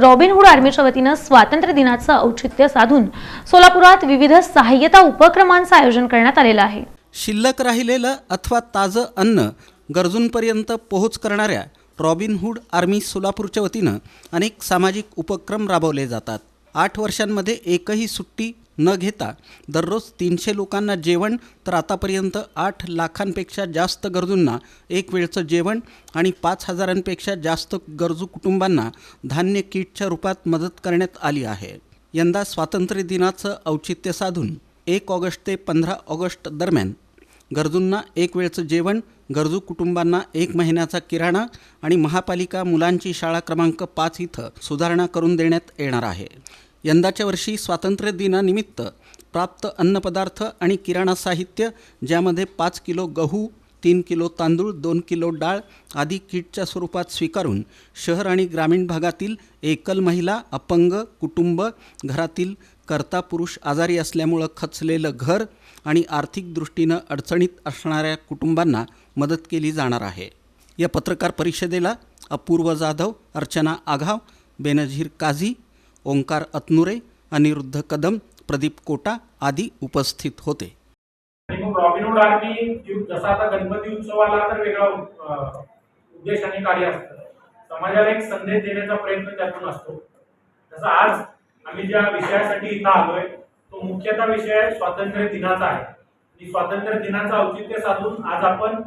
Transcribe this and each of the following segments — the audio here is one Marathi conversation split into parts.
रॉबिनहुड आर्मीच्या वतीनं स्वातंत्र्य दिनाचं औचित्य साधून सोलापुरात विविध सहाय्यता उपक्रमांचं आयोजन करण्यात आलेलं आहे. शिल्लक राहिलेलं अथवा ताजं अन्न गरजूंपर्यंत पोहोच करणाऱ्या रॉबिनहूड आर्मी सोलापूरच्या वतीनं अनेक सामाजिक उपक्रम राबवले जातात. आठ वर्षांमध्ये एकही सुट्टी न घेता दररोज तीनशे लोकांना जेवण तर आतापर्यंत आठ लाखांपेक्षा जास्त गरजूंना एक वेळचं जेवण आणि पाच हजारांपेक्षा जास्त गरजू कुटुंबांना धान्य किटच्या रूपात मदत करण्यात आली आहे. यंदा स्वातंत्र्य दिनाचं औचित्य साधून एक ऑगस्ट ते पंधरा ऑगस्ट दरम्यान गरजूंना एक वेळचं जेवण गरजू कुटुंबांना एक महिन्याचा किराणा आणि महापालिका मुलांची शाळा क्रमांक पाच इथं सुधारणा करून देण्यात येणार आहे. यंदाच्या वर्षी स्वातंत्र्य दिनानिमित्त प्राप्त अन्नपदार्थ आणि किराणा साहित्य ज्यामध्ये पाच किलो गहू तीन किलो तांदूळ दोन किलो डाळ आदी किटच्या स्वरूपात स्वीकारून शहर आणि ग्रामीण भागातील एकल महिला अपंग कुटुंब घरातील कर्ता पुरुष आजारी असल्यामुळं खचलेलं घर आणि आर्थिक दृष्टीनं अडचणीत असणाऱ्या कुटुंबांना मदत केली जाणार आहे. या पत्रकार परिषदेला अपूर्व जाधव अर्चना आघाव बेनझीर काझी ओंकार अतनुरे अनिरुद्ध कदम प्रदीप कोटा आदी उपस्थित होते. आणि मग रॉबिनहुड आर्मी जसा आता गणपती उत्सव आला तर वेगळा उद्देश आणि कार्य असतं. समाजाला एक संदेश देण्याचा प्रयत्न त्यातून असतो. जसं आज आम्ही ज्या विषयासाठी इथं आलोय तो मुख्यतः विषय आहे स्वातंत्र्य दिनाचा आहे. आणि स्वातंत्र्य दिनाचं औचित्य साधून आज आपण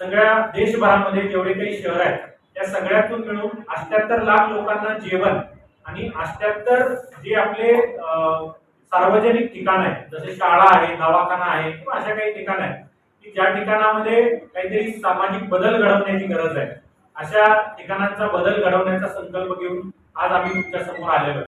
सगळ्या देशभरामध्ये जेवढे काही शहर आहेत त्या सगळ्यातून मिळून अठ्याहत्तर लाख लोकांना जेवण आणि अष्ट्याहत्तर जे आपले सार्वजनिक ठिकाण आहेत जसे शाळा आहे दवाखाना आहे किंवा अशा काही ठिकाण आहेत की ज्या ठिकाणामध्ये काहीतरी सामाजिक बदल घडवण्याची गरज आहे. अशा ठिकाणांचा बदल घडवण्याचा संकल्प घेऊन आज आम्ही तुमच्यासमोर आलेलो आहे.